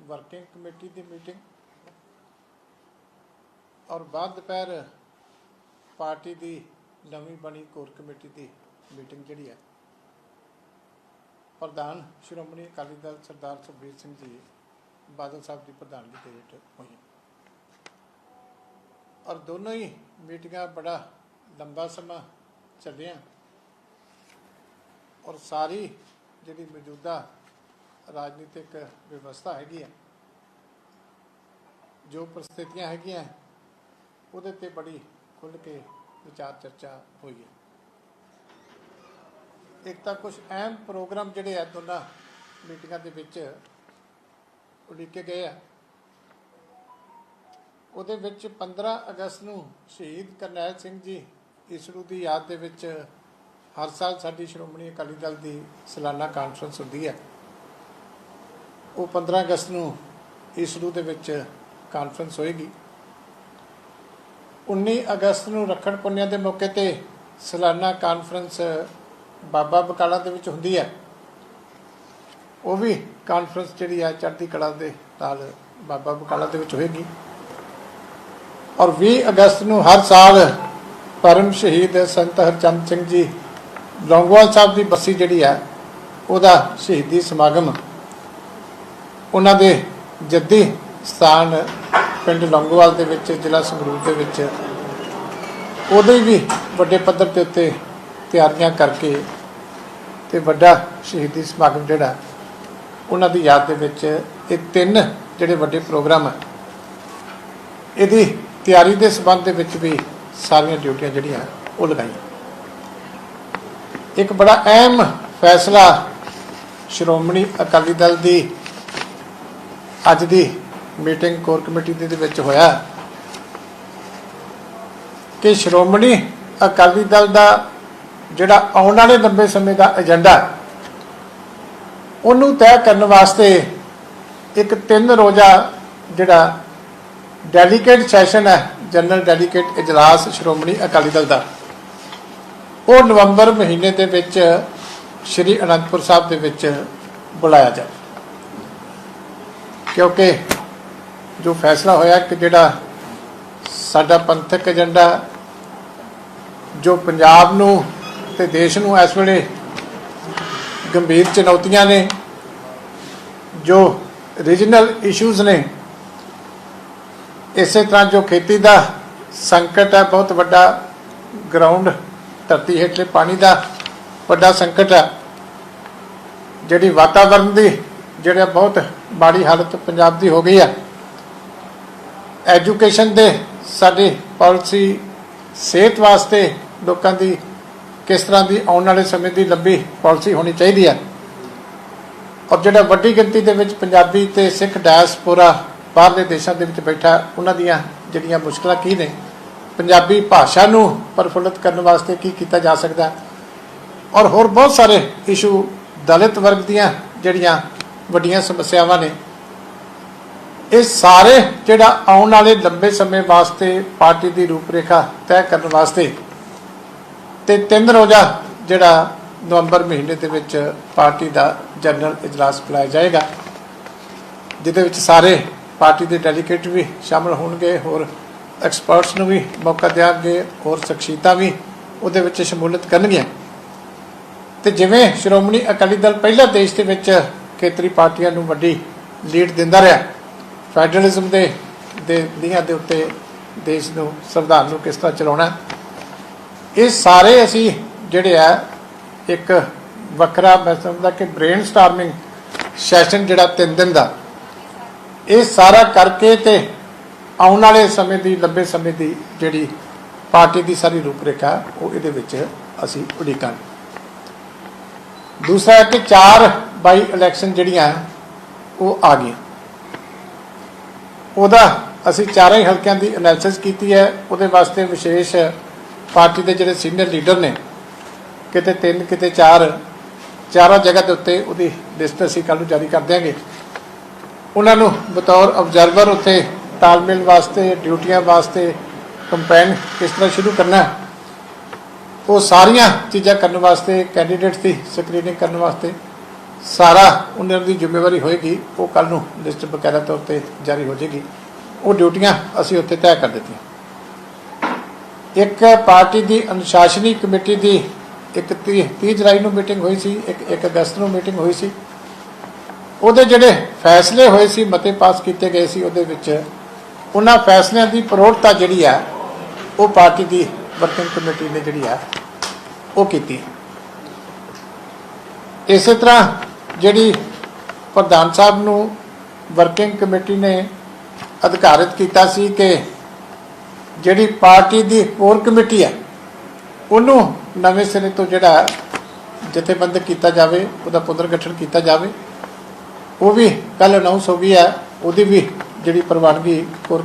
Working committee ਦੀ meeting ਔਰ ਬਾਅਦ ਦੁਪਹਿਰ ਪਾਰਟੀ ਦੀ ਨਵੀਂ ਬਣੀ ਕੋਰ ਕਮੇਟੀ ਦੀ ਮੀਟਿੰਗ ਜਿਹੜੀ ਹੈ, ਪ੍ਰਧਾਨ ਸ਼੍ਰੋਮਣੀ ਅਕਾਲੀ ਦਲ ਸਰਦਾਰ ਸੁਖਬੀਰ ਸਿੰਘ ਜੀ, ਬਾਦਲ ਸਾਹਿਬ ਦੀ ਪ੍ਰਧਾਨਗੀ ਦੇ ਹੇਠ ਹੋਈ। ਔਰ ਦੋਨੋਂ ਹੀ ਮੀਟਿੰਗਾਂ ਬੜਾ ਲੰਬਾ ਸਮਾਂ ਚੱਲੀਆਂ ਔਰ ਸਾਰੀ ਜਿਹੜੀ ਮੌਜੂਦਾ ਰਾਜਨੀਤਿਕ ਵਿਵਸਥਾ ਹੈਗੀ ਹੈ। ਜੋ ਪ੍ਰਸਥਿਤੀਆਂ ਹੈਗੀਆਂ, ਉਹਦੇ ਤੇ ਬੜੀ ਖੁੱਲ੍ਹ ਕੇ ਵਿਚਾਰ ਚਰਚਾ ਹੋਈ ਹੈ। ਇੱਕ ਤਾਂ ਕੁਝ ਅਹਿਮ ਪ੍ਰੋਗਰਾਮ ਜਿਹੜੇ ਆ ਦੋਨਾਂ ਮੀਟਿੰਗਾਂ ਦੇ ਵਿੱਚ ਉਲੀਕੇ ਗਏ ਆ। ਉਹਦੇ ਵਿੱਚ 15 ਅਗਸਤ ਨੂੰ ਸ਼ਹੀਦ ਕਰਨੈਲ ਸਿੰਘ ਜੀ ਇਸਰੂ ਦੀ ਯਾਦ ਦੇ ਵਿੱਚ ਹਰ ਸਾਲ ਸਾਡੀ ਸ਼੍ਰੋਮਣੀ ਅਕਾਲੀ ਦਲ ਦੀ ਸਾਲਾਨਾ ਕਾਨਫਰੰਸ ਹੁੰਦੀ ਹੈ। ਉਹ 15 ਅਗਸਤ ਨੂੰ ਇਸਰੂ ਦੇ ਵਿੱਚ ਕਾਨਫਰੰਸ ਹੋਏਗੀ। 19 ਅਗਸਤ ਨੂੰ ਰੱਖੜ ਪੁੰਨਿਆ ਦੇ ਮੌਕੇ ਤੇ ਸਾਲਾਨਾ ਕਾਨਫਰੰਸ ਬਾਬਾ ਬਕਾਲਾ ਦੇ ਵਿੱਚ ਹੁੰਦੀ ਹੈ। ਉਹ ਵੀ ਕਾਨਫਰੰਸ ਜਿਹੜੀ ਹੈ ਚੜ੍ਹਦੀ ਕਲਾ ਦੇ ਨਾਲ ਬਾਬਾ ਬਕਾਲਾ ਦੇ ਵਿੱਚ ਹੋਏਗੀ। ਔਰ 20 ਅਗਸਤ ਨੂੰ ਹਰ ਸਾਲ ਪਰਮ ਸ਼ਹੀਦ ਸੰਤ ਹਰਚੰਦ ਸਿੰਘ ਜੀ ਲੌਂਗੋਵਾਲ ਸਾਹਿਬ ਦੀ ਬੱਸੀ ਜਿਹੜੀ ਹੈ, ਉਹਦਾ ਸ਼ਹੀਦੀ ਸਮਾਗਮ ਉਹਨਾਂ ਦੇ ਜੱਦੀ ਸਥਾਨ ਪਿੰਡ ਲੌਂਗੋਵਾਲ ਦੇ ਵਿੱਚ, ਜ਼ਿਲ੍ਹਾ ਸੰਗਰੂਰ ਦੇ ਵਿੱਚ। ਉਹਦੇ ਵੀ ਵੱਡੇ ਪੱਧਰ ਤੇ ਉੱਤੇ ਤਿਆਰੀਆਂ ਕਰਕੇ ਤੇ ਵੱਡਾ ਸ਼ਹੀਦੀ ਸਮਾਗਮ ਜਿਹੜਾ, ਉਹਨਾਂ ਦੀ ਯਾਦ ਦੇ ਵਿੱਚ ਇਹ ਤਿੰਨ ਜਿਹੜੇ ਵੱਡੇ ਪ੍ਰੋਗਰਾਮ ਹੈ ਇਹਦੀ ਤਿਆਰੀ ਦੇ ਸਬੰਧ ਦੇ ਵਿੱਚ ਵੀ ਸਾਰੀਆਂ ਡਿਊਟੀਆਂ ਜਿਹੜੀਆਂ, ਉਹ ਲਗਾਈਆਂ। ਇੱਕ ਬੜਾ ਅਹਿਮ ਫੈਸਲਾ ਸ਼੍ਰੋਮਣੀ ਅਕਾਲੀ ਦਲ ਦੀ ਅੱਜ ਦੀ ਮੀਟਿੰਗ ਕੋਰ ਕਮੇਟੀ ਦੇ ਵਿੱਚ ਹੋਇਆ। ਕਿ ਸ਼੍ਰੋਮਣੀ ਅਕਾਲੀ ਦਲ ਦਾ ਜਿਹੜਾ ਆਉਣ ਵਾਲੇ ਲੰਬੇ ਸਮੇਂ ਦਾ ਏਜੰਡਾ, ਉਹਨੂੰ ਤੈਅ ਕਰਨ ਵਾਸਤੇ ਇੱਕ ਤਿੰਨ ਰੋਜ਼ਾ ਜਿਹੜਾ ਡੈਲੀਕੇਟ ਸੈਸ਼ਨ ਹੈ ਜਨਰਲ ਡੈਲੀਕੇਟ ਇਜਲਾਸ ਸ਼੍ਰੋਮਣੀ ਅਕਾਲੀ ਦਲ ਦਾ। ਉਹ ਨਵੰਬਰ ਮਹੀਨੇ ਦੇ ਵਿੱਚ ਸ਼੍ਰੀ ਅਨੰਦਪੁਰ ਸਾਹਿਬ ਦੇ ਵਿੱਚ ਬੁਲਾਇਆ ਜਾਵੇ। ਕਿਉਂਕਿ ਜੋ ਫੈਸਲਾ ਹੋਇਆ ਕਿ ਜਿਹੜਾ ਸਾਡਾ ਪੰਥਕ ਏਜੰਡਾ ਜੋ ਪੰਜਾਬ ਨੂੰ ਤੇ ਦੇਸ਼ ਨੂੰ ਇਸ ਵੇਲੇ ਗੰਭੀਰ ਚੁਣੌਤੀਆਂ ਨੇ, ਜੋ ਰੀਜਨਲ ਇਸ਼ੂਜ਼ ਨੇ, ਇਸੇ ਤਰ੍ਹਾਂ ਜੋ ਖੇਤੀ ਦਾ ਸੰਕਟ ਹੈ, ਬਹੁਤ ਵੱਡਾ ਗਰਾਊਂਡ ਧਰਤੀ ਹੇਠਲੇ ਪਾਣੀ ਦਾ ਵੱਡਾ ਸੰਕਟ ਹੈ, ਜਿਹੜੀ ਵਾਤਾਵਰਣ ਦੀ ਜਿਹੜਾ ਬਹੁਤ ਮਾੜੀ ਹਾਲਤ ਪੰਜਾਬ ਦੀ ਹੋ ਗਈ ਹੈ ਐਜੂਕੇਸ਼ਨ ਦੇ ਸਾਡੀ ਪਾਲਿਸੀ ਸਿਹਤ ਵਾਸਤੇ ਲੋਕਾਂ ਦੀ ਕਿਸ ਤਰ੍ਹਾਂ ਦੀ ਆਉਣ ਵਾਲੇ ਸਮੇਂ ਦੀ ਲੰਬੀ ਪਾਲਿਸੀ ਹੋਣੀ ਚਾਹੀਦੀ ਹੈ ਔਰ ਜਿਹੜਾ ਵੱਡੀ ਗਿਣਤੀ ਦੇ ਵਿੱਚ ਪੰਜਾਬੀ ਤੇ ਸਿੱਖ ਡਾਇਸਪੋਰਾ ਬਾਹਰਲੇ ਦੇਸ਼ਾਂ ਦੇ ਵਿੱਚ ਬੈਠਾ, ਉਹਨਾਂ ਦੀਆਂ ਜਿਹੜੀਆਂ ਮੁਸ਼ਕਲਾਂ ਕੀ ਨੇ, ਪੰਜਾਬੀ ਭਾਸ਼ਾ ਨੂੰ ਪ੍ਰਫੁੱਲਤ ਕਰਨ ਵਾਸਤੇ ਕੀ ਕੀਤਾ ਜਾ ਸਕਦਾ? ਔਰ ਹੋਰ ਬਹੁਤ ਸਾਰੇ ਇਸ਼ੂ ਦਲਿਤ ਵਰਗ ਦੀਆਂ ਜਿਹੜੀਆਂ ਵੱਡੀਆਂ ਸਮੱਸਿਆਵਾਂ ਨੇ। ਇਹ ਸਾਰੇ ਜਿਹੜਾ ਆਉਣ ਵਾਲੇ ਲੰਬੇ ਸਮੇਂ ਵਾਸਤੇ ਪਾਰਟੀ ਦੀ ਰੂਪਰੇਖਾ ਤੈਅ ਕਰਨ ਵਾਸਤੇ ਤੇ ਤਿੰਨ ਰੋਜ਼ਾ ਜਿਹੜਾ ਨਵੰਬਰ ਮਹੀਨੇ ਦੇ ਵਿੱਚ ਪਾਰਟੀ ਦਾ ਜਨਰਲ ਇਜਲਾਸ ਬੁਲਾਇਆ ਜਾਏਗਾ, ਜਿਹਦੇ ਵਿੱਚ ਸਾਰੇ ਪਾਰਟੀ ਦੇ ਡੈਲੀਗੇਟ ਵੀ ਸ਼ਾਮਲ ਹੋਣਗੇ, ਹੋਰ ਐਕਸਪਰਟਸ ਨੂੰ ਵੀ ਮੌਕਾ ਦਿਆਂਗੇ, ਹੋਰ ਸ਼ਖਸੀਅਤਾਂ ਵੀ ਉਹਦੇ ਵਿੱਚ ਸ਼ਮੂਲੀਅਤ ਕਰਨਗੀਆਂ। ਤੇ ਜਿਵੇਂ ਸ਼੍ਰੋਮਣੀ ਅਕਾਲੀ ਦਲ ਪਹਿਲਾ ਦੇਸ਼ ਦੇ ਵਿੱਚ ਖੇਤਰੀ ਪਾਰਟੀਆਂ ਨੂੰ ਵੱਡੀ ਲੀਡ ਦਿੰਦਾ ਰਿਹਾ। ਫੈਡਰਲਿਜ਼ਮ ਦੇ ਦੇ ਲੀਹਾਂ ਦੇ ਉੱਤੇ ਦੇਸ਼ ਨੂੰ ਸੰਵਿਧਾਨ ਨੂੰ ਕਿਸ ਤਰ੍ਹਾਂ ਚਲਾਉਣਾ ਇਹ ਸਾਰੇ ਅਸੀਂ ਜਿਹੜੇ ਆ, ਇੱਕ ਵੱਖਰਾ ਮੈਂ ਸਮਝਦਾ ਕਿ ਬ੍ਰੇਨ ਸਟਾਰਮਿੰਗ ਸੈਸ਼ਨ ਜਿਹੜਾ ਤਿੰਨ ਦਿਨ ਦਾ, ਇਹ ਸਾਰਾ ਕਰਕੇ ਤੇ ਆਉਣ ਵਾਲੇ ਸਮੇਂ ਦੀ, ਲੰਬੇ ਸਮੇਂ ਦੀ ਜਿਹੜੀ ਪਾਰਟੀ ਦੀ ਸਾਰੀ ਰੂਪਰੇਖਾ, ਉਹ ਇਹਦੇ ਵਿੱਚ ਅਸੀਂ ਉਡੀਕਾਂਗੇ। ਦੂਸਰਾ ਹੈ ਕਿ ਚਾਰ ਬਾਈ ਇਲੈਕਸ਼ਨ ਜਿਹੜੀਆਂ ਉਹ ਆ ਗਈਆਂ। ਉਹਦਾ ਅਸੀਂ ਚਾਰੇ ਹੀ ਹਲਕਿਆਂ ਦੀ ਐਨਾਲਿਸਿਸ ਕੀਤੀ ਹੈ। ਉਹਦੇ ਵਾਸਤੇ ਵਿਸ਼ੇਸ਼ ਪਾਰਟੀ ਦੇ ਜਿਹੜੇ ਸੀਨੀਅਰ ਲੀਡਰ ਨੇ, ਕਿਤੇ ਤਿੰਨ, ਕਿਤੇ ਚਾਰ, ਚਾਰਾਂ ਜਗ੍ਹਾ ਦੇ ਉੱਤੇ ਉਹਦੀ ਲਿਸਟ ਅਸੀਂ ਕੱਲ੍ਹ ਨੂੰ ਜਾਰੀ ਕਰ ਦਿਆਂਗੇ। ਉਹਨਾਂ ਨੂੰ ਬਤੌਰ ਆਬਜ਼ਰਵਰ ਉੱਥੇ ਤਾਲਮੇਲ ਵਾਸਤੇ, ਡਿਊਟੀਆਂ ਵਾਸਤੇ ਕੰਪੇਨ ਕਿਸ ਤਰ੍ਹਾਂ ਸ਼ੁਰੂ ਕਰਨਾ ਉਹ ਸਾਰੀਆਂ ਚੀਜ਼ਾਂ ਕਰਨ ਵਾਸਤੇ ਕੈਂਡੀਡੇਟਸ ਦੀ ਸਕਰੀਨਿੰਗ ਕਰਨ ਵਾਸਤੇ ਸਾਰਾ ਉਹਨਾਂ ਦੀ ਜ਼ਿੰਮੇਵਾਰੀ ਹੋਏਗੀ, ਉਹ ਕੱਲ ਨੂੰ ਲਿਸਟ ਬਕਾਇਦਾ ਤੌਰ ਤੇ ਜਾਰੀ ਹੋ ਜਾਏਗੀ। ਉਹ ਡਿਊਟੀਆਂ ਅਸੀਂ ਉੱਥੇ ਤੈਅ ਕਰ ਦਿੱਤੀਆਂ। ਇੱਕ ਪਾਰਟੀ ਦੀ ਅਨੁਸ਼ਾਸਨੀ ਕਮੇਟੀ ਦੀ ਇੱਕ 30 30 ਜੁਲਾਈ ਨੂੰ ਮੀਟਿੰਗ ਹੋਈ ਸੀ, ਇੱਕ 1 ਅਗਸਤ ਨੂੰ ਮੀਟਿੰਗ ਹੋਈ ਸੀ। ਉਹਦੇ ਜਿਹੜੇ ਫੈਸਲੇ ਹੋਏ ਸੀ, ਮਤੇ ਪਾਸ ਕੀਤੇ ਗਏ ਸੀ, ਉਹਦੇ ਵਿੱਚ ਉਹਨਾਂ ਫੈਸਲਿਆਂ ਦੀ ਪ੍ਰੋੜਤਾ ਜਿਹੜੀ ਆ, ਉਹ ਪਾਰਟੀ ਦੀ ਵਰਕਿੰਗ ਕਮੇਟੀ ਨੇ ਜਿਹੜੀ ਆ, ਉਹ ਕੀਤੀ। ਇਸੇ ਤਰ੍ਹਾਂ ਜਿਹੜੀ ਪ੍ਰਧਾਨ ਸਾਹਿਬ ਨੂੰ ਵਰਕਿੰਗ ਕਮੇਟੀ ਨੇ ਅਧਿਕਾਰਿਤ ਕੀਤਾ ਸੀ ਕਿ ਜਿਹੜੀ ਪਾਰਟੀ ਦੀ ਕੋਰ ਕਮੇਟੀ ਹੈ, ਉਹਨੂੰ ਨਵੇਂ ਸਿਰੇ ਤੋਂ ਜਿਹੜਾ ਜਥੇਬੰਦਕ ਕੀਤਾ ਜਾਵੇ, ਉਹਦਾ ਪੁਨਰ ਗਠਨ ਕੀਤਾ ਜਾਵੇ। ਉਹ ਵੀ ਕੱਲ ਅਨਾਉਂਸ ਹੋ ਗਈ ਹੈ, ਉਹਦੀ ਵੀ ਜਿਹੜੀ ਪ੍ਰਵਾਨਗੀ ਕੋਰ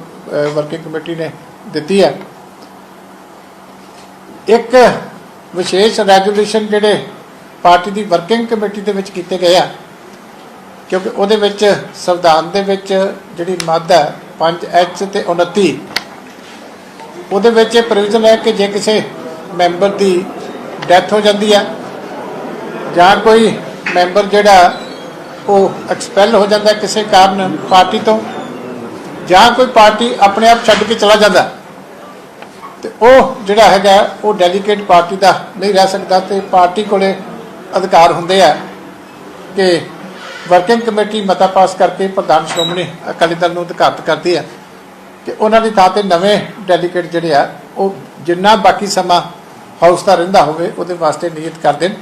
ਵਰਕਿੰਗ ਕਮੇਟੀ ਨੇ ਦਿੱਤੀ ਹੈ। ਇੱਕ ਵਿਸ਼ੇਸ਼ ਰੈਜੂਲੇਸ਼ਨ ਜਿਹੜੇ ਪਾਰਟੀ ਦੀ ਵਰਕਿੰਗ ਕਮੇਟੀ ਦੇ ਵਿੱਚ ਕੀਤੇ ਗਏ ਆ। ਕਿਉਂਕਿ ਉਹਦੇ ਵਿੱਚ ਸੰਵਿਧਾਨ ਦੇ ਵਿੱਚ ਜਿਹੜੀ ਮੱਦ ਹੈ 5 ਐਚ ਤੇ 29 ਉਹਦੇ ਵਿੱਚ ਇਹ ਪ੍ਰੋਵੀਜ਼ਨ ਹੈ ਕਿ ਜੇ ਕਿਸੇ ਮੈਂਬਰ ਦੀ ਡੈਥ ਹੋ ਜਾਂਦੀ ਹੈ ਜਾਂ ਕੋਈ ਮੈਂਬਰ ਜਿਹੜਾ ਉਹ ਐਕਸਪੈਲ ਹੋ ਜਾਂਦਾ ਕਿਸੇ ਕਾਰਨ ਪਾਰਟੀ ਤੋਂ ਜਾਂ ਕੋਈ ਪਾਰਟੀ ਆਪਣੇ ਆਪ ਛੱਡ ਕੇ ਚਲਾ ਜਾਂਦਾ, ਤੇ ਉਹ ਜਿਹੜਾ ਹੈਗਾ ਉਹ ਡੈਲੀਗੇਟ ਪਾਰਟੀ ਦਾ ਨਹੀਂ ਰਹਿ ਸਕਦਾ ਤੇ ਪਾਰਟੀ ਕੋਲੇ ਅਧਿਕਾਰ ਹੁੰਦੇ ਆ ਕਿ ਵਰਕਿੰਗ ਕਮੇਟੀ ਮਤਾ ਪਾਸ ਕਰਕੇ ਪ੍ਰਧਾਨ ਸ਼੍ਰੋਮਣੀ ਅਕਾਲੀ ਦਲ ਨੂੰ ਅਧਿਕਾਰਤ ਕਰਦੀ ਹੈ ਕਿ ਉਹਨਾਂ ਦੀ ਥਾਂ ਤੇ ਨਵੇਂ ਡੈਲੀਗੇਟ ਜਿਹੜੇ ਆ, ਉਹ ਜਿੰਨਾ ਬਾਕੀ ਸਮਾਂ ਹਾਊਸ ਦਾ ਰਹਿੰਦਾ ਹੋਵੇ, ਉਹਦੇ ਵਾਸਤੇ ਨਿਯਤ ਕਰ ਦੇਣ।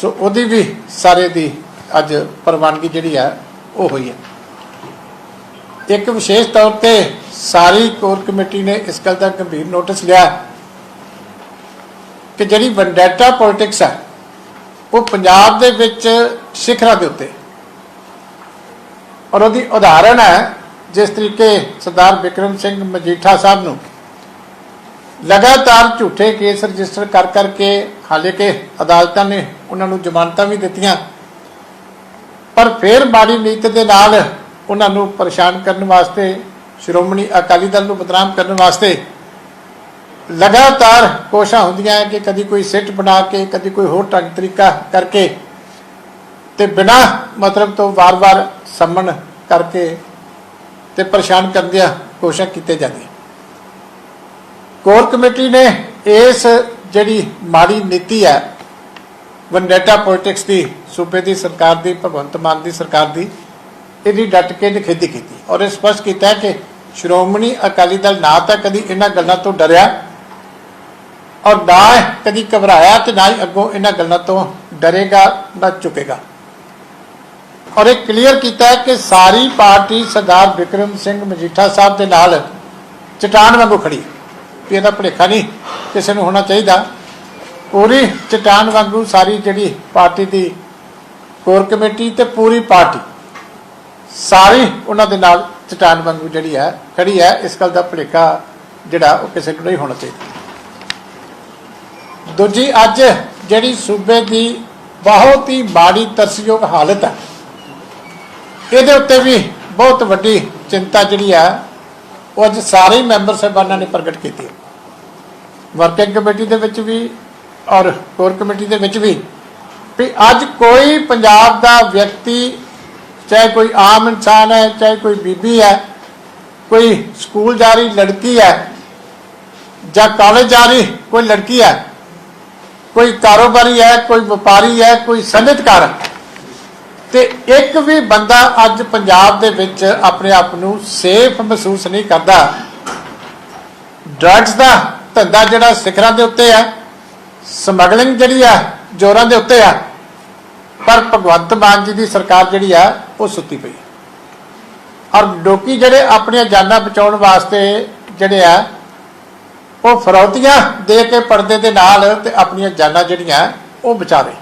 ਸੋ ਉਹਦੀ ਵੀ ਸਾਰੇ ਦੀ ਅੱਜ ਪ੍ਰਵਾਨਗੀ ਜਿਹੜੀ ਆ, ਉਹ ਹੋਈ ਹੈ ਇੱਕ ਵਿਸ਼ੇਸ਼ ਤੌਰ ਤੇ ਸਾਰੀ ਕੋਰ ਕਮੇਟੀ ਨੇ ਇਸ ਗੱਲ ਦਾ ਗੰਭੀਰ ਨੋਟਿਸ ਲਿਆ ਕਿ ਜਿਹੜੀ ਵੈਂਡੈਟਾ ਪੋਲਿਟਿਕਸ ਹੈ ਉਹ ਪੰਜਾਬ ਦੇ ਵਿੱਚ ਸਿਖਰਾਂ ਦੇ ਉੱਤੇ। ਔਰ ਉਹਦੀ ਉਦਾਹਰਣ ਹੈ, ਜਿਸ ਤਰੀਕੇ ਸਰਦਾਰ ਵਿਕਰਮ ਸਿੰਘ ਮਜੀਠਾ ਸਾਹਿਬ ਨੂੰ ਲਗਾਤਾਰ ਝੂਠੇ ਕੇਸ ਰਜਿਸਟਰ ਕਰ ਕਰਕੇ ਹਾਲੇ ਕਿ ਅਦਾਲਤਾਂ ਨੇ ਉਹਨਾਂ ਨੂੰ ਜ਼ਮਾਨਤਾਂ ਵੀ ਦਿੱਤੀਆਂ। ਪਰ ਫਿਰ ਮਾੜੀ ਨੀਤ ਦੇ ਨਾਲ ਉਹਨਾਂ ਨੂੰ ਪਰੇਸ਼ਾਨ ਕਰਨ ਵਾਸਤੇ, ਸ਼੍ਰੋਮਣੀ ਅਕਾਲੀ ਦਲ ਨੂੰ ਬਦਨਾਮ ਕਰਨ ਵਾਸਤੇ ਲਗਾਤਾਰ ਕੋਸ਼ਾਂ ਹੁੰਦੀਆਂ ਹੈ ਕਿ ਕਦੀ ਕੋਈ ਸਿੱਟ ਬਣਾ ਕੇ, ਕਦੀ ਕੋਈ ਹੋਰ ਢੰਗ ਤਰੀਕਾ ਕਰਕੇ ਤੇ ਬਿਨਾ ਮਤਲਬ ਤੋਂ ਵਾਰ-ਵਾਰ ਸੰਮਨ ਕਰਕੇ ਤੇ ਪਰੇਸ਼ਾਨ ਕਰਨ ਦੀਆਂ ਕੋਸ਼ਿਸ਼ਾਂ ਕੀਤੇ ਜਾਂਦੀਆਂ। ਕੋਰ ਕਮੇਟੀ ਨੇ ਇਸ ਜਿਹੜੀ ਮਾੜੀ ਨੀਤੀ ਹੈ ਵਨਡੇਟਾ ਪੋਲਿਟਿਕਸ ਦੀ, ਸੂਬੇ ਦੀ ਸਰਕਾਰ ਦੀ, ਭਗਵੰਤ ਮਾਨ ਦੀ ਸਰਕਾਰ ਦੀ, ਇਹਦੀ ਡਟ ਕੇ ਨਿਖੇਧੀ ਕੀਤੀ। ਔਰ ਇਹ ਸਪਸ਼ਟ ਕੀਤਾ ਕਿ ਸ਼੍ਰੋਮਣੀ ਅਕਾਲੀ ਦਲ ਨਾ ਤਾਂ ਕਦੀ ਇਹਨਾਂ ਗੱਲਾਂ ਤੋਂ ਡਰਿਆ ਔਰ ਨਾ ਕਦੀ ਘਬਰਾਇਆ ਤੇ ਨਾ ਹੀ ਅੱਗੋਂ ਇਹਨਾਂ ਗੱਲਾਂ ਤੋਂ ਡਰੇਗਾ, ਨਾ ਝੁਕੇਗਾ ਔਰ ਇਹ ਕਲੀਅਰ ਕੀਤਾ ਹੈ ਕਿ ਸਾਰੀ ਪਾਰਟੀ ਸਰਦਾਰ ਵਿਕਰਮ ਸਿੰਘ ਮਜੀਠਾ ਸਾਹਿਬ ਦੇ ਨਾਲ ਚਟਾਨ ਵਾਂਗੂ ਖੜੀ ਵੀ ਇਹਦਾ ਭੁਲੇਖਾ ਨਹੀਂ ਕਿਸੇ ਨੂੰ ਹੋਣਾ ਚਾਹੀਦਾ। ਪੂਰੀ ਚਟਾਨ ਵਾਂਗੂ ਸਾਰੀ ਜਿਹੜੀ ਪਾਰਟੀ ਦੀ ਕੋਰ ਕਮੇਟੀ ਤੇ ਪੂਰੀ ਪਾਰਟੀ, ਸਾਰੀ ਉਹਨਾਂ ਦੇ ਨਾਲ ਚਟਾਨ ਵਾਂਗੂ ਜਿਹੜੀ ਹੈ, ਖੜੀ ਹੈ, ਇਸ ਗੱਲ ਦਾ ਭੁਲੇਖਾ ਜਿਹੜਾ ਉਹ ਕਿਸੇ ਨੂੰ ਨਹੀਂ ਹੋਣਾ ਚਾਹੀਦਾ। ਦੂਜੀ, ਅੱਜ ਜਿਹੜੀ ਸੂਬੇ ਦੀ ਬਹੁਤ ਹੀ ਮਾੜੀ ਤਰਸਯੋਗ ਹਾਲਤ ਹੈ ਇਹਦੇ ਉੱਤੇ ਵੀ ਬਹੁਤ ਵੱਡੀ ਚਿੰਤਾ ਜਿਹੜੀ ਆ, ਉਹ ਅੱਜ ਸਾਰੇ ਮੈਂਬਰ ਸਾਹਿਬਾਨਾਂ ਨੇ ਪ੍ਰਗਟ ਕੀਤੀ ਵਰਕਿੰਗ ਕਮੇਟੀ ਦੇ ਵਿੱਚ ਵੀ ਔਰ ਕੋਰ ਕਮੇਟੀ ਦੇ ਵਿੱਚ ਵੀ ਵੀ ਅੱਜ ਕੋਈ ਪੰਜਾਬ ਦਾ ਵਿਅਕਤੀ, ਚਾਹੇ ਕੋਈ ਆਮ ਇਨਸਾਨ ਹੈ, ਚਾਹੇ ਕੋਈ ਬੀਬੀ ਹੈ, ਕੋਈ ਸਕੂਲ ਜਾ ਰਹੀ ਲੜਕੀ ਹੈ ਜਾਂ ਕਾਲਜ ਜਾ ਰਹੀ ਕੋਈ ਲੜਕੀ ਹੈ ਕੋਈ ਕਾਰੋਬਾਰੀ ਹੈ, ਕੋਈ ਵਪਾਰੀ ਹੈ, ਕੋਈ ਸਨਅਤਕਾਰ ਹੈ ਤੇ ਇੱਕ ਵੀ ਬੰਦਾ ਅੱਜ ਪੰਜਾਬ ਦੇ ਵਿੱਚ ਆਪਣੇ ਆਪ ਨੂੰ ਸੇਫ ਮਹਿਸੂਸ ਨਹੀਂ ਕਰਦਾ। ਡਰੱਗਸ ਦਾ ਧੰਦਾ ਜਿਹੜਾ ਸਿਖਰਾਂ ਦੇ ਉੱਤੇ ਹੈ ਸਮਗਲਿੰਗ ਜਿਹੜੀ ਆ, ਜੋਰਾਂ ਦੇ ਉੱਤੇ ਆ, ਪਰ ਭਗਵੰਤ ਮਾਨ ਜੀ ਦੀ ਸਰਕਾਰ ਜਿਹੜੀ ਆ, ਉਹ ਸੁੱਤੀ ਪਈ। ਔਰ ਲੋਕੀ ਜਿਹੜੇ ਆਪਣੀਆਂ ਜਾਨਾਂ ਬਚਾਉਣ ਵਾਸਤੇ ਜਿਹੜੇ ਆ ਉਹ ਫਰੌਤੀਆਂ ਦੇ ਕੇ ਪਰਦੇ ਦੇ ਨਾਲ ਤੇ ਆਪਣੀਆਂ ਜਾਨਾਂ ਜਿਹੜੀਆਂ ਉਹ ਬਚਾਵੇ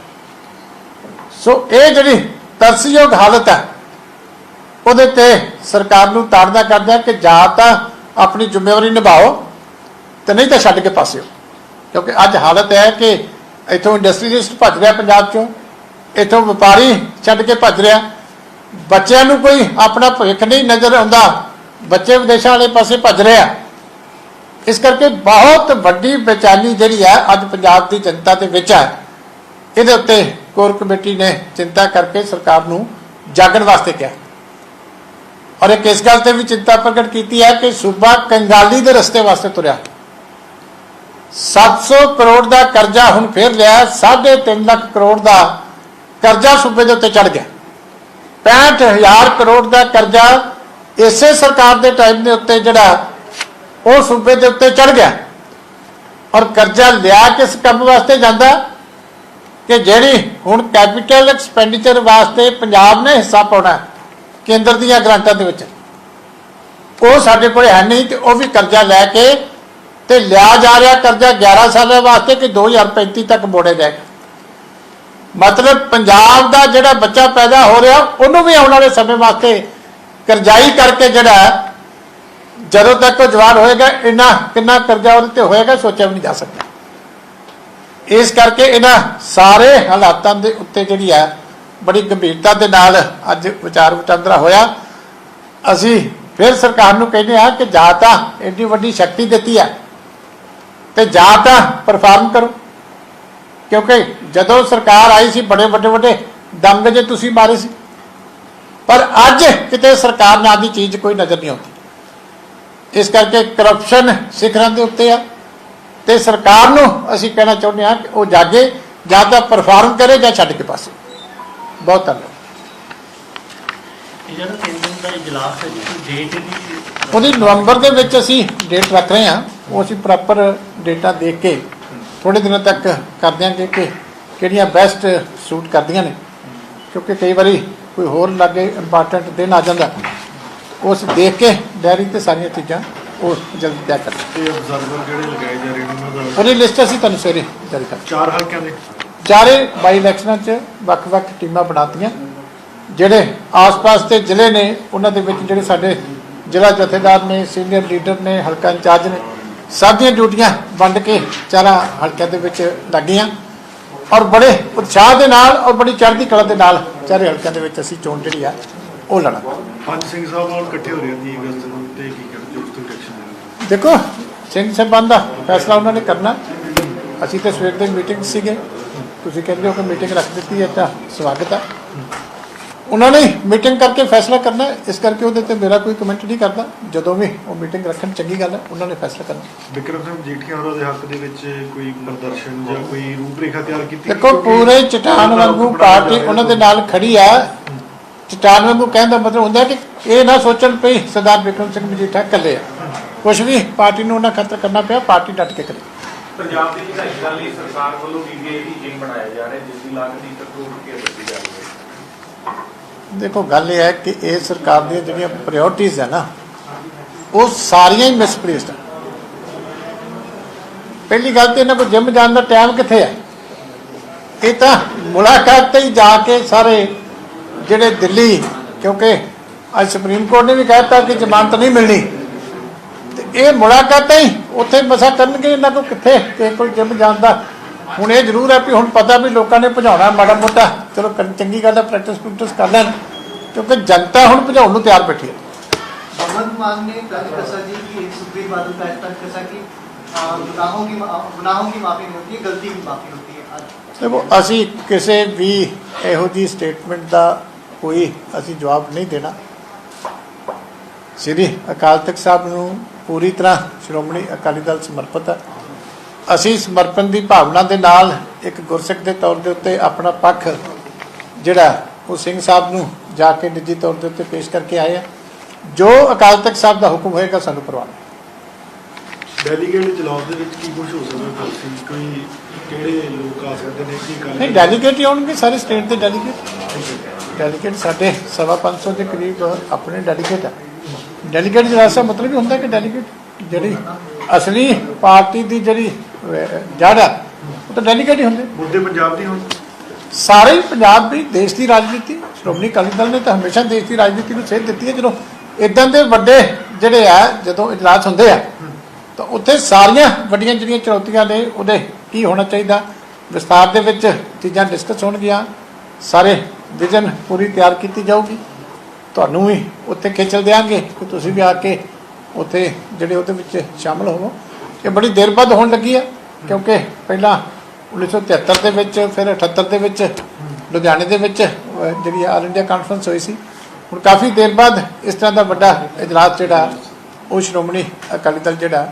ਸੋ ਇਹ ਜਿਹੜੀ ਤਰਸਯੋਗ ਹਾਲਤ ਹੈ, ਉਹਦੇ ਤੇ ਸਰਕਾਰ ਨੂੰ ਤਾੜਨਾ ਕਰਦਾ ਕਿ ਜਾਂ ਤਾਂ ਆਪਣੀ ਜ਼ਿੰਮੇਵਾਰੀ ਨਿਭਾਓ ਤੇ ਨਹੀਂ ਤਾਂ ਛੱਡ ਕੇ ਪਾਸਿਓ। ਕਿਉਂਕਿ ਅੱਜ ਹਾਲਤ ਹੈ ਕਿ ਇਥੋਂ ਇੰਡਸਟਰੀਲਿਸਟ ਭੱਜ ਰਿਹਾ ਪੰਜਾਬ ਚੋਂ, ਇਥੋਂ ਵਪਾਰੀ ਛੱਡ ਕੇ ਭੱਜ ਰਿਹਾ। ਬੱਚਿਆਂ ਨੂੰ ਕੋਈ ਆਪਣਾ ਭਵਿੱਖ ਨਹੀਂ ਨਜ਼ਰ ਆਉਂਦਾ। ਬੱਚੇ ਵਿਦੇਸ਼ਾਂ ਵਾਲੇ ਪਾਸੇ ਭੱਜ ਰਿਹਾ ਇਸ ਕਰਕੇ ਬਹੁਤ ਵੱਡੀ ਬੇਚੈਨੀ ਜਿਹੜੀ ਹੈ, ਅੱਜ ਪੰਜਾਬ ਦੀ ਜਨਤਾ ਦੇ ਵਿੱਚ ਹੈ। ਇਹਦੇ ਉੱਤੇ ਕੋਰ ਕਮੇਟੀ ਨੇ ਚਿੰਤਾ ਕਰਕੇ ਸਰਕਾਰ ਨੂੰ ਜਾਗਣ ਵਾਸਤੇ ਕਿਹਾ। ਔਰ ਇੱਕ ਇਸ ਗੱਲ ਤੇ ਵੀ ਚਿੰਤਾ ਪ੍ਰਗਟ ਕੀਤੀ ਹੈ ਕਿ ਸੂਬਾ ਕੰਗਾਲੀ ਦੇ ਰਸਤੇ ਵਾਸਤੇ ਤੁਰਿਆ। 700 ਕਰੋੜ ਦਾ ਕਰਜ਼ਾ ਹੁਣ ਫਿਰ ਲਿਆ 3.5 ਲੱਖ ਕਰੋੜ ਦਾ ਕਰਜ਼ਾ ਸੂਬੇ ਦੇ ਉੱਤੇ ਚੜ ਗਿਆ। 65000 ਕਰੋੜ ਦਾ ਕਰਜ਼ਾ ਇਸੇ ਸਰਕਾਰ ਦੇ ਟਾਈਮ ਦੇ ਉੱਤੇ ਜਿਹੜਾ ਉਹ ਸੂਬੇ ਦੇ ਉੱਤੇ ਚੜ ਗਿਆ। ਔਰ ਕਰਜ਼ਾ ਲਿਆ ਕਿਸ ਕੰਮ ਵਾਸਤੇ ਜਾਂਦਾ ਕਿ ਜਿਹੜੀ ਹੁਣ ਕੈਪੀਟਲ ਐਕਸਪੈਂਡੀਚਰ ਵਾਸਤੇ ਪੰਜਾਬ ਨੇ ਹਿੱਸਾ ਪਾਉਣਾ ਕੇਂਦਰ ਦੀਆਂ ਗ੍ਰਾਂਟਾਂ ਦੇ ਵਿੱਚ। ਉਹ ਸਾਡੇ ਕੋਲ ਹੈ ਨਹੀਂ ਤੇ ਉਹ ਵੀ ਕਰਜ਼ਾ ਲੈ ਕੇ ਤੇ ਲਿਆ ਜਾ ਰਿਹਾ ਕਰਜ਼ਾ 11 ਸਾਲਾਂ ਵਾਸਤੇ ਕਿ 2035 ਤੱਕ ਮੋੜੇ ਜਾਏਗਾ। ਮਤਲਬ ਪੰਜਾਬ ਦਾ ਜਿਹੜਾ ਬੱਚਾ ਪੈਦਾ ਹੋ ਰਿਹਾ, ਉਹਨੂੰ ਵੀ ਆਉਣ ਵਾਲੇ ਸਮੇਂ ਵਾਸਤੇ ਕਰਜ਼ਾਈ ਕਰਕੇ ਜਿਹੜਾ ਜਦੋਂ ਤੱਕ ਉਹ ਜਵਾਨ ਹੋਏਗਾ, ਇੰਨਾ ਕਿੰਨਾ ਕਰਜ਼ਾ ਉਹਦੇ ਤੇ ਹੋਏਗਾ, ਸੋਚਿਆ ਵੀ ਨਹੀਂ ਜਾ ਸਕਦਾ। ਇਸ ਕਰਕੇ ਇਹਨਾਂ ਸਾਰੇ ਹਾਲਾਤਾਂ ਦੇ ਉੱਤੇ ਜਿਹੜੀ ਹੈ, ਬੜੀ ਗੰਭੀਰਤਾ ਦੇ ਨਾਲ ਅੱਜ ਵਿਚਾਰ ਵਟਾਂਦਰਾ ਹੋਇਆ। ਅਸੀਂ ਫਿਰ ਸਰਕਾਰ ਨੂੰ ਕਹਿੰਦੇ ਆ ਕਿ ਜਾਂ ਤਾਂ ਇੰਨੀ ਵੱਡੀ ਸ਼ਕਤੀ ਦਿੱਤੀ ਹੈ ਤੇ ਜਾਂ ਤਾਂ ਪਰਫਾਰਮ ਕਰੋ। ਕਿਉਂਕਿ ਜਦੋਂ ਸਰਕਾਰ ਆਈ ਸੀ, ਬੜੇ ਵੱਡੇ ਵੱਡੇ ਦੰਗ ਜੇ ਤੁਸੀਂ ਮਾਰੇ ਸੀ। ਪਰ ਅੱਜ ਕਿਤੇ ਸਰਕਾਰ ਨਾਂ ਦੀ ਚੀਜ਼ ਕੋਈ ਨਜ਼ਰ ਨਹੀਂ ਆਉਂਦੀ। ਇਸ ਕਰਕੇ ਕਰਪਸ਼ਨ ਸਿਖਰਾਂ ਦੇ ਉੱਤੇ ਆ। ਤੇ ਸਰਕਾਰ ਨੂੰ ਅਸੀਂ ਕਹਿਣਾ ਚਾਹੁੰਦੇ ਹਾਂ ਕਿ ਉਹ ਜਾਗੇ ਜਾਂ ਤਾਂ ਪਰਫਾਰਮ ਕਰੇ ਜਾਂ ਛੱਡ ਕੇ ਪਾਸੇ। ਬਹੁਤ ਧੰਨਵਾਦ। ਇਹ ਜਿਹੜਾ ਤਿੰਨ ਦਿਨ ਦਾ ਇਜਲਾਸ ਹੈ ਜੀ ਡੇਟ ਦੀ ਉਹਦੀ ਨਵੰਬਰ ਦੇ ਵਿੱਚ ਅਸੀਂ ਡੇਟ ਰੱਖ ਰਹੇ ਹਾਂ। ਉਹ ਅਸੀਂ ਪ੍ਰੋਪਰ ਡੇਟਾ ਦੇਖ ਕੇ ਥੋੜੇ ਦਿਨਾਂ ਤੱਕ ਕਰ ਦਿਆਂਗੇ ਕਿ ਕਿਹੜੀਆਂ ਬੈਸਟ ਸੂਟ ਕਰਦੀਆਂ ਨੇ। ਕਿਉਂਕਿ ਕਈ ਵਾਰੀ ਕੋਈ ਹੋਰ ਲਾਗੇ ਇੰਪੋਰਟੈਂਟ ਦਿਨ ਆ ਜਾਂਦਾ। ਉਸ ਦੇਖ ਕੇ ਡਾਇਰੀ ਤੇ ਸਾਰੀਆਂ ਚੀਜ਼ਾਂ ਉਹ ਜਲਦੀ ਤਿਆਰ ਕਰ ਤੇ ਅਬਜ਼ਰਵਰ ਜਿਹੜੇ ਲਗਾਏ ਜਾ ਰਹੇ ਨੇ ਉਹਨਾਂ ਦਾ ਉਹਦੀ ਲਿਸਟ ਅਸੀਂ ਤੁਹਾਨੂੰ ਸਵੇਰੇ ਜਾਰੀ ਕਰ ਚਾਰ ਹਲਕਿਆਂ ਦੇ। ਚਾਰੇ ਬਾਈ ਇਲੈਕਸ਼ਨਾਂ 'ਚ ਵੱਖ-ਵੱਖ ਟੀਮਾਂ ਬਣਾਤੀਆਂ। ਜਿਹੜੇ ਆਸ-ਪਾਸ ਦੇ ਜ਼ਿਲ੍ਹੇ ਨੇ ਉਹਨਾਂ ਦੇ ਵਿੱਚ ਜਿਹੜੇ ਸਾਡੇ ਜ਼ਿਲ੍ਹਾ ਜਥੇਦਾਰ ਨੇ ਸੀਨੀਅਰ ਲੀਡਰ ਨੇ ਹਲਕਾ ਇੰਚਾਰਜ ਨੇ ਸਭ ਦੀਆਂ ਡਿਊਟੀਆਂ ਵੰਡ ਕੇ ਚਾਰਾਂ ਹਲਕਿਆਂ ਦੇ ਵਿੱਚ ਲੱਗੀਆਂ। ਔਰ ਬੜੇ ਉਤਸ਼ਾਹ ਦੇ ਨਾਲ ਔਰ ਬੜੀ ਚੜ੍ਹਦੀ ਕਲਾ ਦੇ ਨਾਲ ਚਾਰੇ ਹਲਕਿਆਂ ਦੇ ਵਿੱਚ ਅਸੀਂ ਚੋਣ ਜਿਹੜੀ ਆ ਉਹ ਲੜਾਂਗੇ ਪੰਜ ਸਿੰਘ ਸਾਹਿਬ ਨਾਲ ਇਕੱਠੇ ਹੋ ਰਹੇ ਆ 30 ਅਗਸਤ ਨੂੰ ਤੇ ਕੀ ਤੁਸੀਂ ਇਲੈਕਸ਼ਨ ਦੇ ਦੇਖੋ ਸਿੰਘ ਸਾਹਿਬਾਨ ਦਾ ਫੈਸਲਾ ਉਹਨਾਂ ਨੇ ਕਰਨਾ। ਅਸੀਂ ਤੇ ਸਵੇਰ ਦੇ ਮੀਟਿੰਗ ਸੀਗੇ। ਤੁਸੀਂ ਕਹਿੰਦੇ ਹੋ ਕਿ ਮੀਟਿੰਗ ਰੱਖ ਦਿੱਤੀ ਹੈ ਤਾਂ ਸਵਾਗਤ ਹੈ ਉਹਨਾਂ ਨੇ ਮੀਟਿੰਗ ਕਰਕੇ ਫੈਸਲਾ ਕਰਨਾ। ਇਸ ਕਰਕੇ ਉਹਦੇ ਤੇ ਮੇਰਾ ਕੋਈ ਕਮੈਂਟ ਨਹੀਂ ਕਰਦਾ। ਜਦੋਂ ਵੀ ਉਹ ਮੀਟਿੰਗ ਰੱਖਣ ਚੰਗੀ ਗੱਲ ਹੈ ਉਹਨਾਂ ਨੇ ਫੈਸਲਾ ਕਰਨਾ। ਵਿਕਰਮ ਸਿੰਘ ਜੀਠੀਆ ਹੋਰਾਂ ਦੇ ਹੱਕ ਦੇ ਵਿੱਚ ਕੋਈ ਪ੍ਰਦਰਸ਼ਨ ਜਾਂ ਕੋਈ ਰੂਪਰੇਖਾ ਤਿਆਰ ਕੀਤੀ? ਦੇਖੋ ਪੂਰੇ ਚਟਾਨ ਵਾਂਗੂ ਪਾਰਟੀ ਉਹਨਾਂ ਦੇ ਨਾਲ ਖੜੀ ਆ। ਚਟਾਨ ਵਾਂਗੂ ਕਹਿਣ ਦਾ ਮਤਲਬ ਹੁੰਦਾ ਕਿ ਇਹ ਨਾ ਸੋਚਣ ਪਈ ਸਰਦਾਰ ਬਿਕਰਮ ਸਿੰਘ ਮਜੀਠਾ ਇਕੱਲੇ ਆ। ਕੁਝ ਵੀ ਪਾਰਟੀ ਨੂੰ ਉਹਨਾਂ ਖਤਰ ਕਰਨਾ ਪਿਆ ਪਾਰਟੀ ਡਟ ਕੇ ਕਰੇ। ਪੰਜਾਬ ਦੀ ਵਿਧਾਇਕ ਦਲ ਲਈ ਸਰਕਾਰ ਵੱਲੋਂ ਡੀਡੀਆਈ ਜਿਮ ਬਣਾਇਆ ਜਾ ਰਿਹਾ ਜਿਸ ਦੀ ਲਾਗਤ 1 ਕਰੋੜ ਰੁਪਏ ਦੱਸੀ ਜਾ ਰਹੀ ਹੈ। ਦੇਖੋ ਗੱਲ ਇਹ ਹੈ ਕਿ ਇਹ ਸਰਕਾਰ ਦੀਆਂ ਜਿਹੜੀਆਂ ਪ੍ਰਾਇੋਰਟੀਆਂ ਹੈ ਨਾ ਉਹ ਸਾਰੀਆਂ ਹੀ ਮਿਸਪਲੇਸਡ ਪਹਿਲੀ ਗੱਲ ਤੇ ਇਹਨਾਂ ਕੋਲ ਜਿਮ ਜਾਣ ਦਾ ਟਾਈਮ ਕਿੱਥੇ ਹੈ ਇਹ ਤਾਂ ਮੁਲਾਕਾਤ ਤੇ ਹੀ ਜਾ ਕੇ ਸਾਰੇ ਜਿਹੜੇ ਦਿੱਲੀ ਕਿਉਂਕਿ ਅੱਜ ਸੁਪਰੀਮ ਕੋਰਟ ਨੇ ਵੀ ਕਹਿਤਾ ਕਿ ਜ਼ਮਾਨਤ ਨਹੀਂ ਮਿਲਣੀ ਤੇ ਇਹ ਮੁਲਾਕਾਤਾਂ ਹੀ ਉੱਥੇ ਮਸਾ ਕਰਨਗੇ ਇਹਨਾਂ ਕੋਲ ਕਿੱਥੇ ਤੇ ਕੋਈ ਜਿਮ ਜਾਣ ਦਾ ਹੁਣ ਇਹ ਜ਼ਰੂਰ ਹੈ ਵੀ ਹੁਣ ਪਤਾ ਵੀ ਲੋਕਾਂ ਨੇ ਭਜਾਉਣਾ ਮਾੜਾ ਮੋਟਾ ਚਲੋ ਕਰਨ- ਚੰਗੀ ਗੱਲ ਹੈ ਪ੍ਰੈਕਟਿਸ ਪ੍ਰੈਕਟਿਸ ਕਰ ਲੈਣ ਕਿਉਂਕਿ ਜਨਤਾ ਹੁਣ ਭਜਾਉਣ ਨੂੰ ਤਿਆਰ ਬੈਠੀ ਹੈ भगवंत मान ने कल कसा जी की सुप्रीम बादल का ऐसा कसा कि आ, गुनाहों की मा- गुनाहों की माफी नहीं होती है गलती की माफी होती है आज ਦੇਖੋ ਅਸੀਂ ਕਿਸੇ ਵੀ ਇਹੋ ਜੀ ਸਟੇਟਮੈਂਟ ਦਾ ਕੋਈ ਅਸੀਂ ਜਵਾਬ ਨਹੀਂ ਦੇਣਾ। ਸ੍ਰੀ ਅਕਾਲ ਤਖਤ ਸਾਹਿਬ ਨੂੰ ਪੂਰੀ ਤਰ੍ਹਾਂ ਸ਼੍ਰੋਮਣੀ ਅਕਾਲੀ ਦਲ ਸਮਰਪਿਤ ਹੈ। ਅਸੀਂ ਸਮਰਪਣ ਦੀ ਭਾਵਨਾ ਦੇ ਨਾਲ ਇੱਕ ਗੁਰਸਿੱਖ ਦੇ ਤੌਰ ਦੇ ਉੱਤੇ ਆਪਣਾ ਪੱਖ ਜਿਹੜਾ ਉਹ ਸਿੰਘ ਸਾਹਿਬ ਨੂੰ ਜਾ ਕੇ ਨਿੱਜੀ ਤੌਰ ਦੇ ਉੱਤੇ ਪੇਸ਼ ਕਰਕੇ ਆਏ ਆ ਜੋ ਅਕਾਲ ਤਖਤ ਸਾਹਿਬ ਦਾ ਹੁਕਮ ਹੋਏਗਾ ਸਾਨੂੰ ਪ੍ਰਵਾਨ। ਡੈਲੀਗੇਟ ਇਜਲਾਸ ਦੇ ਵਿੱਚ ਕੀ ਕੁਝ ਹੋ ਸਕਦਾ ਕੋਈ ਕਿਹੜੇ ਲੋਕ ਆ ਸਕਦੇ ਨੇ? ਕੀ ਗੱਲ ਨਹੀਂ ਡੈਲੀਗੇਟ ਹੀ ਆਉਣਗੇ ਸਾਰੇ ਸਟੇਟ ਦੇ ਡੈਲੀਗੇਟ। ਡੈਲੀਗੇਟ ਸਾਡੇ ਸਵਾ ਪੰਜ ਸੌ ਦੇ ਕਰੀਬ ਆਪਣੇ ਡੈਲੀਗੇਟ ਆ। ਡੈਲੀਗੇਟ ਜਿਹੜਾ ਸਾ ਮਤਲਬ ਹੀ ਹੁੰਦਾ ਕਿ ਡੈਲੀਗੇਟ ਜਿਹੜੀ ਅਸਲੀ ਪਾਰਟੀ ਦੀ ਜਿਹੜੀ ਜੜ ਆ ਉਹ ਤਾਂ ਡੈਲੀਗੇਟ ਹੀ ਹੁੰਦੇ। ਮੁੱਦੇ ਪੰਜਾਬ ਦੀ ਹੁਣ। ਸਾਰੇ ਹੀ ਪੰਜਾਬ ਵੀ ਦੇਸ਼ ਦੀ ਰਾਜਨੀਤੀ ਸ਼੍ਰੋਮਣੀ ਅਕਾਲੀ ਦਲ ਨੇ ਤਾਂ ਹਮੇਸ਼ਾ ਦੇਸ਼ ਦੀ ਰਾਜਨੀਤੀ ਨੂੰ ਸੇਧ ਦਿੱਤੀ ਹੈ। ਜਦੋਂ ਇਦਾਂ ਦੇ ਵੱਡੇ ਜਿਹੜੇ ਆ ਜਦੋਂ ਇਜਲਾਸ ਹੁੰਦੇ ਆ ਤਾਂ ਉੱਥੇ ਸਾਰੀਆਂ ਵੱਡੀਆਂ ਜਿਹੜੀਆਂ ਚੁਣੌਤੀਆਂ ਨੇ ਉਹਦੇ ਕੀ ਹੋਣਾ ਚਾਹੀਦਾ? ਵਿਸਤਾਰ ਦੇ ਵਿੱਚ ਚੀਜ਼ਾਂ ਡਿਸਕਸ ਹੋਣਗੀਆਂ। ਸਾਰੇ ਵਿਜ਼ਨ ਪੂਰੀ ਤਿਆਰ ਕੀਤੀ ਜਾਊਗੀ। ਤੁਹਾਨੂੰ ਵੀ ਉੱਥੇ ਖੇਚਲ ਦੇਾਂਗੇ ਕਿ ਤੁਸੀਂ ਵੀ ਆ ਕੇ ਉੱਥੇ ਜਿਹੜੇ ਉਹਦੇ ਵਿੱਚ ਸ਼ਾਮਲ ਹੋਵੋ। ਇਹ ਬੜੀ ਦੇਰ ਬਾਅਦ ਹੋਣ ਲੱਗੀ ਆ, ਕਿਉਂਕਿ ਪਹਿਲਾਂ 1973 ਦੇ ਵਿੱਚ, ਫਿਰ 78 ਦੇ ਵਿੱਚ, ਲੁਧਿਆਣੇ ਦੇ ਵਿੱਚ ਜਿਹੜੀ ਆਲ ਇੰਡੀਆ ਕਾਨਫਰੰਸ ਹੋਈ ਸੀ। ਹੁਣ ਕਾਫੀ ਦੇਰ ਬਾਅਦ ਇਸ ਤਰ੍ਹਾਂ ਦਾ ਵੱਡਾ ਇਜਲਾਸ ਜਿਹੜਾ, ਉਹ ਸ਼੍ਰੋਮਣੀ ਅਕਾਲੀ ਦਲ ਜਿਹੜਾ,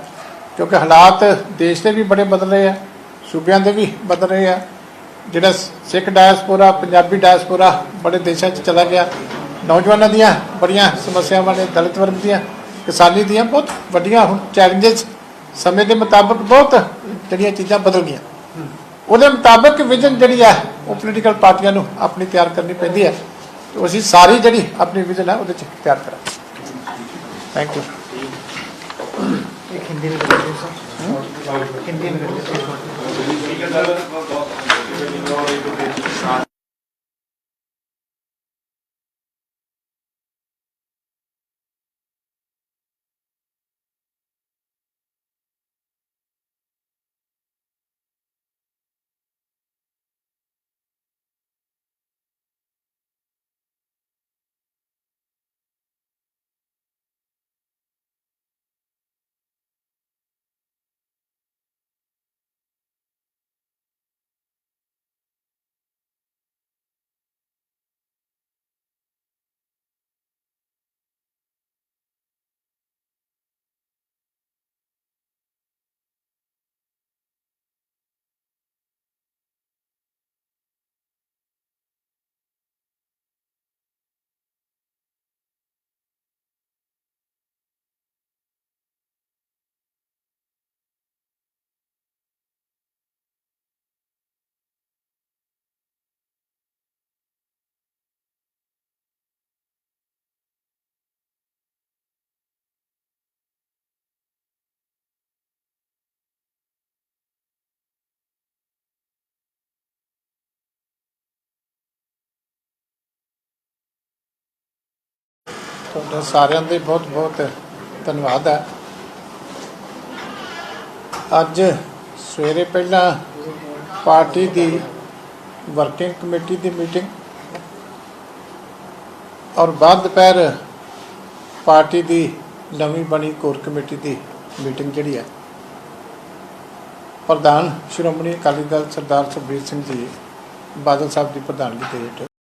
ਕਿਉਂਕਿ ਹਾਲਾਤ ਦੇਸ਼ ਦੇ ਵੀ ਬੜੇ ਬਦਲ ਰਹੇ ਆ, ਸੂਬਿਆਂ ਦੇ ਵੀ ਬਦਲ ਰਹੇ ਆ ਜਿਹੜਾ ਸਿੱਖ ਡਾਇਸਪੋਰਾ ਪੰਜਾਬੀ ਡਾਇਸਪੋਰਾ ਬੜੇ ਦੇਸ਼ਾਂ 'ਚ ਚਲਾ ਗਿਆ। ਨੌਜਵਾਨਾਂ ਦੀਆਂ ਬੜੀਆਂ ਸਮੱਸਿਆਵਾਂ ਨੇ, ਦਲਿਤ ਵਰਗ ਦੀਆਂ, ਕਿਸਾਨੀ ਦੀਆਂ, ਬਹੁਤ ਵੱਡੀਆਂ ਹੁਣ ਚੈਲੰਜਸ ਸਮੇਂ ਦੇ ਮੁਤਾਬਕ ਬਹੁਤ ਜਿਹੜੀਆਂ ਚੀਜ਼ਾਂ ਬਦਲ ਗਈਆਂ। ਉਹਦੇ ਮੁਤਾਬਕ ਵਿਜ਼ਨ ਜਿਹੜੀ ਆ, ਉਹ ਪੋਲੀਟੀਕਲ ਪਾਰਟੀਆਂ ਨੂੰ ਆਪਣੀ ਤਿਆਰ ਕਰਨੀ ਪੈਂਦੀ ਹੈ ਤੇ ਅਸੀਂ ਸਾਰੀ ਜਿਹੜੀ ਆਪਣੀ ਵਿਜ਼ਨ ਹੈ ਉਹਦੇ 'ਚ ਤਿਆਰ ਕਰਾਂ ਥੈਂਕ ਯੂ ਇੱਕ ਹਿੰਦੀ ਵਿੱਚ ਬੋਲੋ ਸਰ ਹਿੰਦੀ ਵਿੱਚ ਬੋਲੋ migliori dove ci stanno. ਤੁਹਾਡਾ ਸਾਰਿਆਂ ਦੇ ਬਹੁਤ ਬਹੁਤ ਧੰਨਵਾਦ ਹੈ। ਅੱਜ ਸਵੇਰੇ ਪਹਿਲਾਂ ਪਾਰਟੀ ਦੀ ਵਰਕਿੰਗ ਕਮੇਟੀ ਦੀ ਮੀਟਿੰਗ ਔਰ ਬਾਅਦ ਦੁਪਹਿਰ ਪਾਰਟੀ ਦੀ ਨਵੀਂ ਬਣੀ ਕੋਰ ਕਮੇਟੀ ਦੀ ਮੀਟਿੰਗ ਜਿਹੜੀ ਹੈ। ਪ੍ਰਧਾਨ ਸ਼੍ਰੋਮਣੀ ਅਕਾਲੀ ਦਲ ਸਰਦਾਰ ਸੁਖਬੀਰ ਸਿੰਘ ਜੀ, ਬਾਦਲ ਸਾਹਿਬ ਦੀ ਪ੍ਰਧਾਨਗੀ ਦੇ ਹੇਠ।